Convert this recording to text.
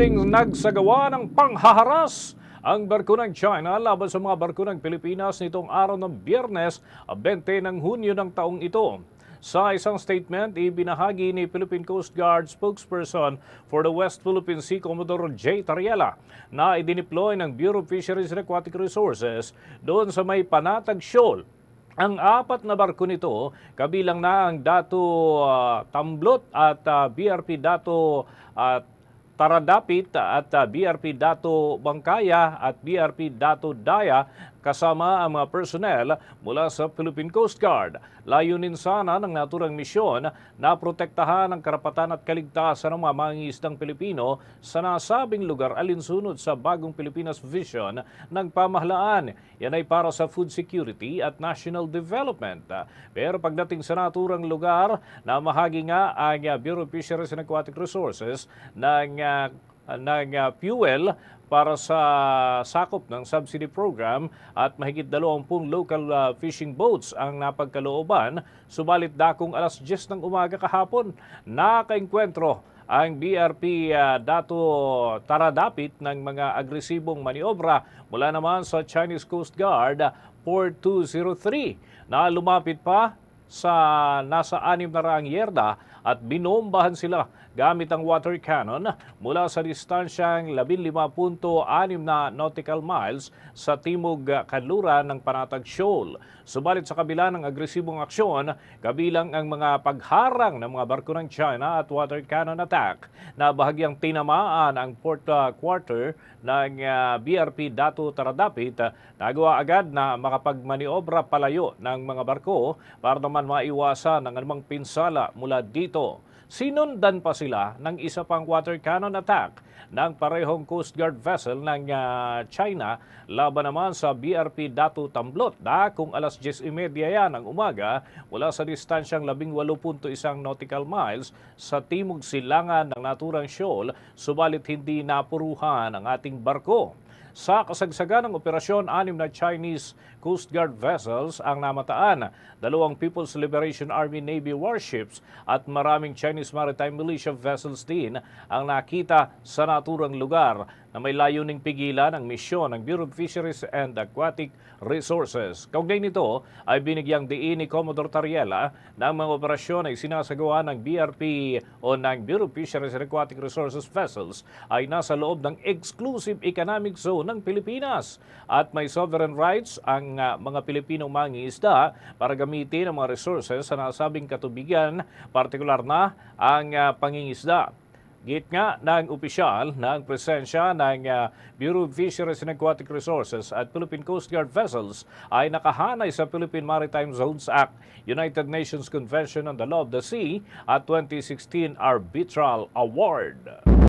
Nagsagawa ng panghaharas ang barko ng China laban sa mga barko ng Pilipinas nitong araw ng Biyernes, 20 ng Hunyo ng taong ito. Sa isang statement, ibinahagi ni Philippine Coast Guard spokesperson for the West Philippine Sea, Commodore J. Tariela, na idineploy ng Bureau of Fisheries and Aquatic Resources doon sa may Panatag Shoal ang apat na barko nito, kabilang na ang Dato ah, Tamblot at ah, BRP Dato at Taradapit at ah, BRP Dato Bangkaya at BRP Dato Daya kasama ang mga personnel mula sa Philippine Coast Guard. Layunin sana ng naturang misyon na protektahan ang karapatan at kaligtasan ng mga mangingisdang Pilipino sa nasabing lugar alinsunod sa bagong Pilipinas Vision ng pamahalaan. Yan ay para sa food security at national development. Pero pagdating sa naturang lugar, namahagi nga ang Bureau of Fisheries and Aquatic Resources ng ah, ng uh, fuel para sa sakop ng subsidy program at mahigit 20 local uh, fishing boats ang napagkalooban. Subalit dakong alas 10 ng umaga kahapon, nakainkwentro ang BRP uh, Dato Taradapit ng mga agresibong maniobra mula naman sa Chinese Coast Guard uh, Port 203 na lumapit pa sa nasa anim na raang yerda at binombahan sila gamit ang water cannon mula sa distansyang 15.6 na nautical miles sa timog kanluran ng Panatag Shoal. Subalit sa kabila ng agresibong aksyon, kabilang ang mga pagharang ng mga barko ng China at water cannon attack na bahagyang tinamaan ang port uh, quarter ng uh, BRP Dato Taradapit, nagawa agad na makapagmaniobra palayo ng mga barko para naman maiwasan ang anumang pinsala mula dito. Sinundan pa sila ng isa pang water cannon attack ng parehong Coast Guard vessel ng ah, China laban naman sa BRP Datu Tamblot na kung alas 10.30 yan ng umaga mula sa distansyang 18.1 nautical miles sa timog silangan ng naturang shoal subalit hindi napuruhan ang ating barko. Sa kasagsagan ng operasyon, anim na Chinese Coast Guard vessels ang namataan, dalawang People's Liberation Army Navy warships at maraming Chinese Maritime Militia vessels din ang nakita sa naturang lugar na may layuning pigilan ang misyon ng Bureau of Fisheries and Aquatic Resources. Kaugnay nito ay binigyang diin ni Commodore Tariela na ang mga operasyon ay sinasagawa ng BRP o ng Bureau of Fisheries and Aquatic Resources vessels ay nasa loob ng exclusive economic zone ng Pilipinas at may sovereign rights ang ah, mga Pilipinong mangingisda para gamitin ang mga resources sa nasabing katubigan, partikular na ang ah, pangingisda. Git nga ng opisyal ang presensya ng uh, Bureau of Fisheries and Aquatic Resources at Philippine Coast Guard vessels ay nakahanay sa Philippine Maritime Zones Act, United Nations Convention on the Law of the Sea at 2016 Arbitral Award.